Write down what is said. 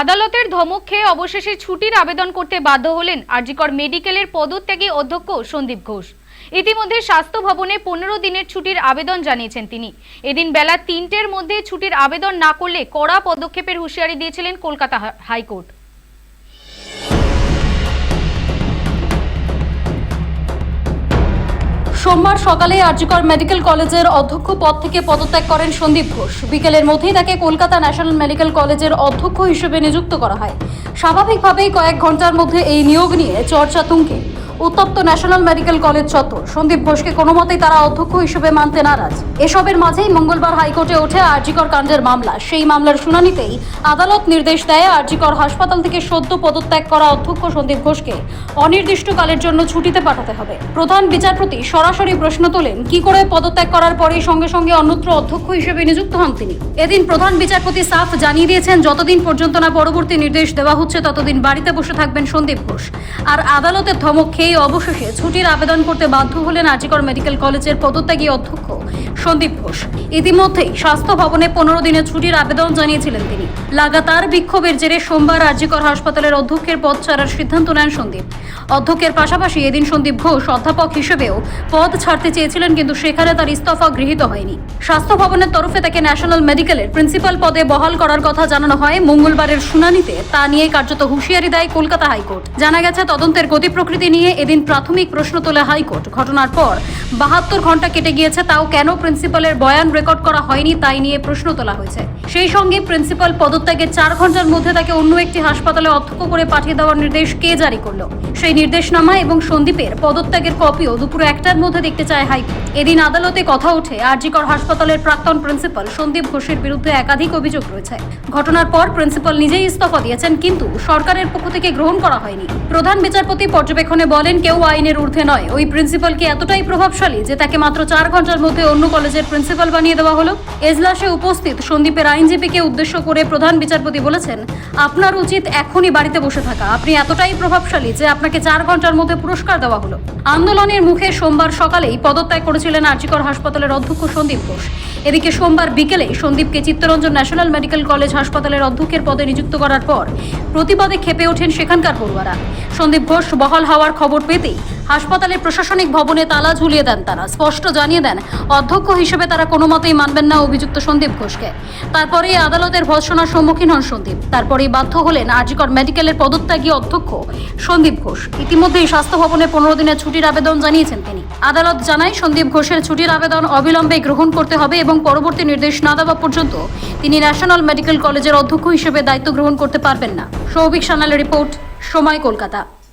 আদালতের ধমক খেয়ে অবশেষে ছুটির আবেদন করতে বাধ্য হলেন আরজিকর মেডিকেলের পদত্যাগী অধ্যক্ষ সন্দীপ ঘোষ। ইতিমধ্যে স্বাস্থ্য ভবনে পনেরো দিনের ছুটির আবেদন জানিয়েছেন তিনি। এদিন বেলা তিনটের মধ্যে ছুটির আবেদন না করলে কড়া পদক্ষেপের হুঁশিয়ারি দিয়েছিলেন কলকাতা হাইকোর্ট। সোমবার সকালে আর্যকর মেডিকেল কলেজের অধ্যক্ষ পদ থেকে পদত্যাগ করেন সন্দীপ ঘোষ। বিকেলের মধ্যেই তাকে কলকাতা ন্যাশনাল মেডিকেল কলেজের অধ্যক্ষ হিসেবে নিযুক্ত করা হয়। স্বাভাবিকভাবেই কয়েক ঘণ্টার মধ্যে এই নিয়োগ নিয়ে চর্চা তুঙ্গে। উত্তপ্ত ন্যাশনাল মেডিকেল কলেজ চত্বর। সন্দীপ ঘোষকে কোনো মতেই তারা অধ্যক্ষ হিসেবে মানতে নারাজ। এসবের মাঝেই মঙ্গলবার হাইকোর্টে ওঠে আরজিকর কাণ্ডের মামলা। সেই মামলার শুনানিতেই আদালত নির্দেশ দেয় আরজিকর হাসপাতাল থেকে সদ্য পদত্যাগ করা অধ্যক্ষ সন্দীপ ঘোষকে অনির্দিষ্টকালের জন্য ছুটিতে পাঠাতে হবে। প্রধান বিচারপতি সরাসরি প্রশ্ন তোলেন, কি করে পদত্যাগ করার পরেই সঙ্গে সঙ্গে অন্যত্র অধ্যক্ষ হিসেবে নিযুক্ত হন তিনি? এদিন প্রধান বিচারপতি সাফ জানিয়ে দিয়েছেন, যতদিন পর্যন্ত না পরবর্তী নির্দেশ দেওয়া হচ্ছে, ততদিন বাড়িতে বসে থাকবেন সন্দীপ ঘোষ। আর আদালতের ধমক খেয়ে অবশেষে ছুটির আবেদন করতে বাধ্য হলেন আজিকর মেডিকেল কলেজের পদত্যাগী অধ্যক্ষ সন্দীপ ঘোষ। ইতিমধ্যেই স্বাস্থ্য ভবনে পনেরো দিনের ছুটির আবেদন জানিয়েছিলেন তিনি। লাগাতার বিক্ষোভের জেরে সোমবার আরজিকর হাসপাতালের অধ্যক্ষের পদ ছাড়ার সিদ্ধান্ত নেন সন্দীপ। অধ্যক্ষের পাশাপাশি এদিন সন্দীপ ঘোষ অধ্যাপক হিসেবেও পদ ছাড়তে চেয়েছিলেন, কিন্তু সেখানে তার ইস্তফা গৃহীত হয়নি। স্বাস্থ্য ভবনের তরফে তাকে ন্যাশনাল মেডিকেলের প্রিন্সিপাল পদে বহাল করার কথা জানানো হয়। মঙ্গলবারের শুনানিতে তা নিয়ে কার্যত হুঁশিয়ারি দেয় কলকাতা হাইকোর্ট। জানা গেছে, তদন্তের গতি প্রকৃতি নিয়ে এদিন প্রাথমিক প্রশ্ন তোলে হাইকোর্ট। ঘটনার পর বাহাত্তর ঘণ্টা কেটে গিয়েছে, তাও কেন প্রিন্সিপালের বয়ান রেকর্ড করা হয়নি তাই নিয়ে প্রশ্ন তোলা হয়েছে। সেই সঙ্গে প্রিন্সিপাল পদত্যাগের চার ঘণ্টার মধ্যে তাকে অন্য একটি হাসপাতালে অধ্যক্ষ করে পাঠিয়ে দেওয়ার নির্দেশ কে জারি করল? সেই নির্দেশনামা এবং সন্দীপের পদত্যাগের কপিও দুপুর একটার মধ্যে দেখতে চায় হাইকোর্ট। এদিন আদালতে কথা ওঠে আরজিকর হাসপাতালের প্রাক্তন প্রিন্সিপাল সন্দীপ ঘোষের বিরুদ্ধে একাধিক অভিযোগ রয়েছে। ঘটনার পর প্রিন্সিপাল নিজেই ইস্তফা দিয়েছেন, কিন্তু সরকারের পক্ষ থেকে গ্রহণ করা হয়নি। প্রধান বিচারপতি পর্যবেক্ষণে বলেন, কেউ আইনের ঊর্ধ্বে নয়। ওই প্রিন্সিপাল কি এতটাই প্রভাবশালী যে তাকে মাত্র চার ঘণ্টার মধ্যে অন্য কলেজের প্রিন্সিপাল বানিয়ে দেওয়া হলো? এজলাসে উপস্থিত সন্দীপের আইনজীবীকে উদ্দেশ্য করে প্রধান বিচারপতি বলেছেন, আপনার উচিত এখনই বাড়িতে বসে থাকা। আপনি এতটাই প্রভাবশালী যে আপনাকে চার ঘণ্টার মধ্যে পুরস্কার দেওয়া হলো। আন্দোলনের মুখে সোমবার সকালেই পদত্যাগ করেছিলেন আরজিকর হাসপাতালের অধ্যক্ষ সন্দীপ ঘোষ। এদিকে সোমবার বিকেলে সন্দীপকে চিত্তরঞ্জন ন্যাশনাল মেডিকেল কলেজ হাসপাতালের অধ্যক্ষের পদে নিযুক্ত করার পর প্রতিবাদে খেপে ওঠেন সেখানকার পড়ুয়ারা। সন্দীপ ঘোষ বহাল হওয়ার খবর পেতেই হাসপাতালের প্রশাসনিক ভবনে তালা ঝুলিয়ে দেন তারা। স্পষ্ট জানিয়ে দেন, অধ্যক্ষ হিসেবে তারা কোনো মতেই মানবেন না অভিযুক্ত সন্দীপ ঘোষকে। তারপরেই আদালতের ভর্সনার সম্মুখীন হন সন্দীপ। তারপরেই বাধ্য হলেন আরজিকর মেডিকেলের পদত্যাগী অধ্যক্ষ সন্দীপ ঘোষ। ইতিমধ্যেই স্বাস্থ্য ভবনে পনেরো দিনের ছুটির আবেদন জানিয়েছেন তিনি। আদালত জানায়, সন্দীপ ঘোষের ছুটির আবেদন অবিলম্বে গ্রহণ করতে হবে এবং পরবর্তী নির্দেশ না দেওয়া পর্যন্ত তিনি ন্যাশনাল মেডিকেল কলেজের অধ্যক্ষ হিসেবে দায়িত্ব গ্রহণ করতে পারবেন না। সৌভিক সানালের রিপোর্ট, সময় কলকাতা।